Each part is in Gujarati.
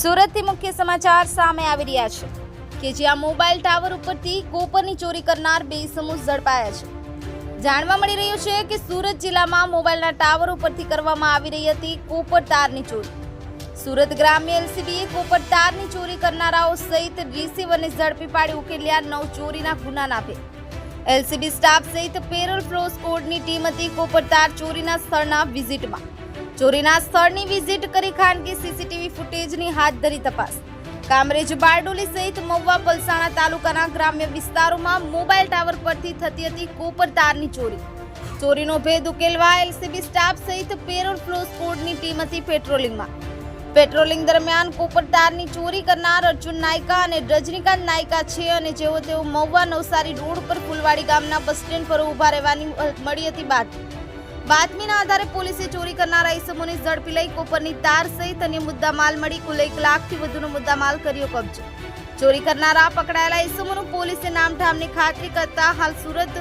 સુરતથી મુખ્ય સમાચાર સામે આવી રહ્યા છે કે જ્યાં મોબાઈલ ટાવર ઉપરથી કોપરની ચોરી કરનાર બે સમૂહ ઝડપાયા છે. જાણવા મળી રહ્યું છે કે સુરત જિલ્લામાં મોબાઈલના ટાવર ઉપરથી કરવામાં આવી રહી હતી કોપર તારની ચોરી. સુરત ગ્રામ્ય એલસીબીએ કોપર તારની ચોરી કરનારાઓ સહિત રિસીવરને ઝડપી પાડી ઉકેલ્યા નવ ચોરીના ગુના નાભે એલસીબી સ્ટાફ સહિત પેરોલ ફ્લો સ્કોડની ટીમ હતી કોપર તાર ચોરીના સ્થળના વિઝિટમાં. ચોરીના સ્થળની વિઝિટ કરી ખાનગી સીસીટીવી ફૂટેજની હાથ ધરી તપાસ. કામરેજ બારડોલી સહિત મહુવા પલસાણા તાલુકાના ગ્રામ્ય વિસ્તારોમાં મોબાઈલ ટાવર પરથી થતી હતી કોપર તારની ચોરી. ચોરીનો ભેદ ઉકેલવા એલસીબી સ્ટાફ સહિત પેરોલ ફ્લો સ્કોડની ટીમ હતી પેટ્રોલિંગમાં. પેટ્રોલિંગ દરમિયાન કોપર તારની ચોરી કરનાર અર્જુન નાયકા અને રજનીકાંત નાયકા છે અને જેઓ તેઓ મહુવા નવસારી રોડ પર ફુલવાડી ગામના બસ સ્ટેન્ડ પર ઊભા રહેવાની મળી હતી બાતમી. બાતમીના આધારે પોલીસે ચોરી કરનારા ઈસમોને ઝડપી લઈ કોપરની તાર સહિત અન્ય મુદ્દા માલ મળી. કુલ એક લાખથી વધુનો મુદ્દા માલ કર્યો કબજો. ચોરી કરનારા પકડાયેલા ઈસમોનું પોલીસે નામઠામની ખાતરી કરતા હાલ સુરત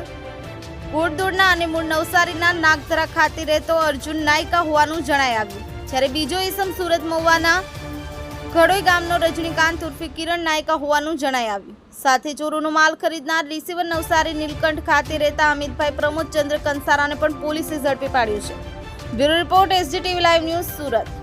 ઘોડદોડના અને મૂળ નવસારીના નાગધરા ખાતે રહેતો અર્જુન નાયકા હોવાનું જણાઈ આવ્યું. જ્યારે બીજો ઈસમ સુરત મહુવાના ખડોઈ ગામનો રજનીકાંત ઉર્ફે કિરણ નાયકા હોવાનું જણાઈ આવ્યું. સાથે ચોરોનો માલ ખરીદનાર રિસીવર નવસારી નીલકંઠ ખાતે રહેતા અમિતભાઈ પ્રમોદ ચંદ્ર કંસારાને પણ પોલીસે ઝડપી પાડ્યું છે. Bureau report SGTV live news Surat.